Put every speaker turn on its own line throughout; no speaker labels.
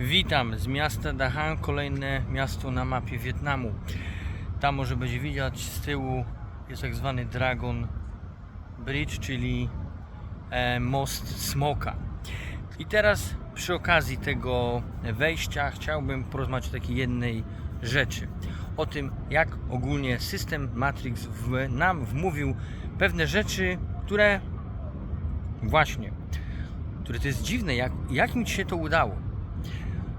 Witam z miasta Dahan, kolejne miasto na mapie Wietnamu. Tam może będzie widać z tyłu jest tak zwany Dragon Bridge, czyli e, most Smoka. I teraz przy okazji tego wejścia chciałbym porozmawiać o takiej jednej rzeczy. O tym, jak ogólnie system Matrix w, nam wmówił pewne rzeczy, które właśnie, które to jest dziwne, jak, jak mi się to udało.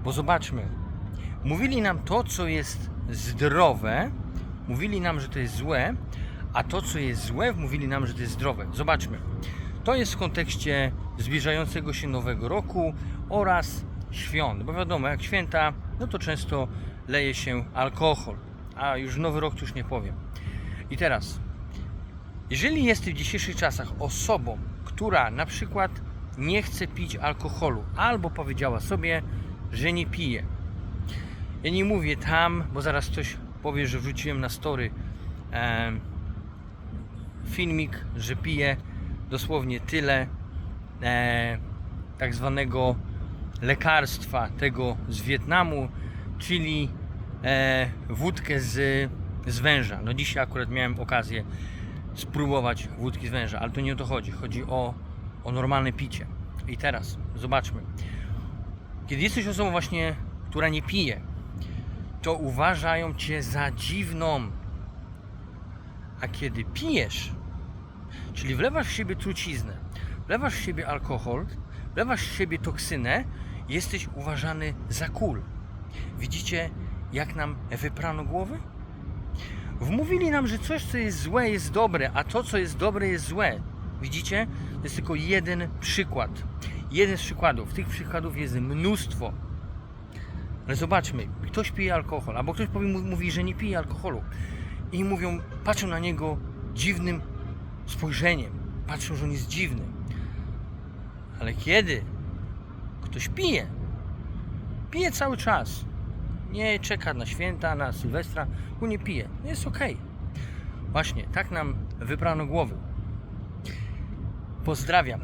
Bo zobaczmy, mówili nam to, co jest zdrowe, mówili nam, że to jest złe, a to, co jest złe, mówili nam, że to jest zdrowe. Zobaczmy. To jest w kontekście zbliżającego się nowego roku oraz świąt. Bo wiadomo, jak święta, no to często leje się alkohol. A już nowy rok już nie powiem. I teraz, jeżeli jesteś w dzisiejszych czasach osobą, która na przykład nie chce pić alkoholu, albo powiedziała sobie, że nie pije. Ja nie mówię tam, bo zaraz ktoś powie, że wrzuciłem na story em, filmik, że piję dosłownie tyle e, tak zwanego lekarstwa tego z Wietnamu, czyli e, wódkę z, z węża. No dzisiaj akurat miałem okazję spróbować wódki z węża, ale to nie o to chodzi. Chodzi o, o normalne picie. I teraz zobaczmy. Kiedy jesteś osobą właśnie, która nie pije, to uważają cię za dziwną. A kiedy pijesz, czyli wlewasz w siebie truciznę, wlewasz w siebie alkohol, wlewasz w siebie toksynę, jesteś uważany za cool. Widzicie, jak nam wyprano głowy? Wmówili nam, że coś, co jest złe, jest dobre, a to, co jest dobre, jest złe. Widzicie? To jest tylko jeden przykład. Jeden z przykładów. Tych przykładów jest mnóstwo. Ale zobaczmy, ktoś pije alkohol, albo ktoś powie, mówi, że nie pije alkoholu. I mówią, patrzą na niego dziwnym spojrzeniem. Patrzą, że on jest dziwny. Ale kiedy ktoś pije, pije cały czas. Nie czeka na święta, na Sylwestra, bo nie pije. Jest okej. Właśnie, tak nam wyprano głowy. Pozdrawiam.